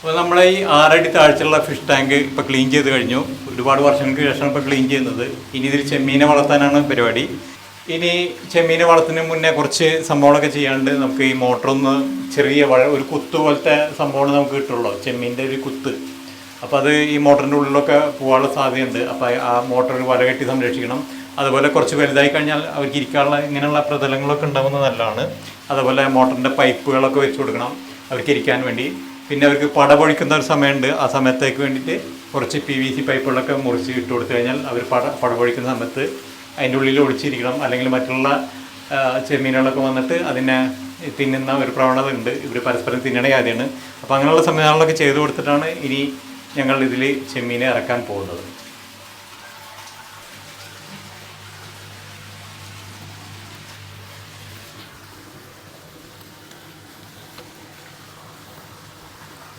അപ്പോൾ നമ്മളെ ഈ ആറടി താഴ്ചയുള്ള ഫിഷ് ടാങ്ക് ഇപ്പോൾ ക്ലീൻ ചെയ്ത് കഴിഞ്ഞു. ഒരുപാട് വർഷങ്ങൾക്ക് ശേഷമാണ് ഇപ്പോൾ ക്ലീൻ ചെയ്യുന്നത്. ഇനി ഇതിൽ ചെമ്മീനെ വളർത്താനാണ് പരിപാടി. ഇനി ചെമ്മീനെ വളർത്തുന്നതിന് മുന്നേ കുറച്ച് സംഭവങ്ങളൊക്കെ ചെയ്യാണ്ട് നമുക്ക് ഈ മോട്ടറൊന്ന് ചെറിയ ഒരു കുത്ത് പോലത്തെ സംഭവമാണ് നമുക്ക് കിട്ടുള്ളൂ. ചെമ്മീന്റെ ഒരു കുത്ത്. അപ്പോൾ അത് ഈ മോട്ടറിന്റെ ഉള്ളിലൊക്കെ പോകാനുള്ള സാധ്യതയുണ്ട്. അപ്പോൾ ആ മോട്ടർ വല കെട്ടി സംരക്ഷിക്കണം. അതുപോലെ കുറച്ച് വലുതായി കഴിഞ്ഞാൽ അവർക്ക് ഇരിക്കാനുള്ള ഇങ്ങനെയുള്ള പ്രതലങ്ങളൊക്കെ ഉണ്ടാകുന്നത് നല്ലതാണ്. അതുപോലെ മോട്ടറിന്റെ പൈപ്പുകളൊക്കെ വെച്ച് കൊടുക്കണം അവർക്ക് ഇരിക്കാൻ വേണ്ടി. പിന്നെ അവർക്ക് പടപൊഴിക്കുന്ന ഒരു സമയമുണ്ട്. ആ സമയത്തേക്ക് വേണ്ടിയിട്ട് കുറച്ച് പി വി സി പൈപ്പുകളൊക്കെ മുറിച്ച് ഇട്ട് കൊടുത്തു കഴിഞ്ഞാൽ അവർ പട പടപൊഴിക്കുന്ന സമയത്ത് അതിന്റെ ഉള്ളിൽ ഒളിച്ചിരിക്കണം. അല്ലെങ്കിൽ മറ്റുള്ള ചെമ്മീനുകളൊക്കെ വന്നിട്ട് അതിനെ തിന്നുന്ന ഒരു പ്രവണത ഉണ്ട്. ഇവർ പരസ്പരം തിന്നണ കാര്യമാണ്. അപ്പോൾ അങ്ങനെയുള്ള സംവിധാനങ്ങളൊക്കെ ചെയ്തു കൊടുത്തിട്ടാണ് ഇനി ഞങ്ങൾ ഇതിൽ ചെമ്മീനെ ഇറക്കാൻ പോകുന്നത്.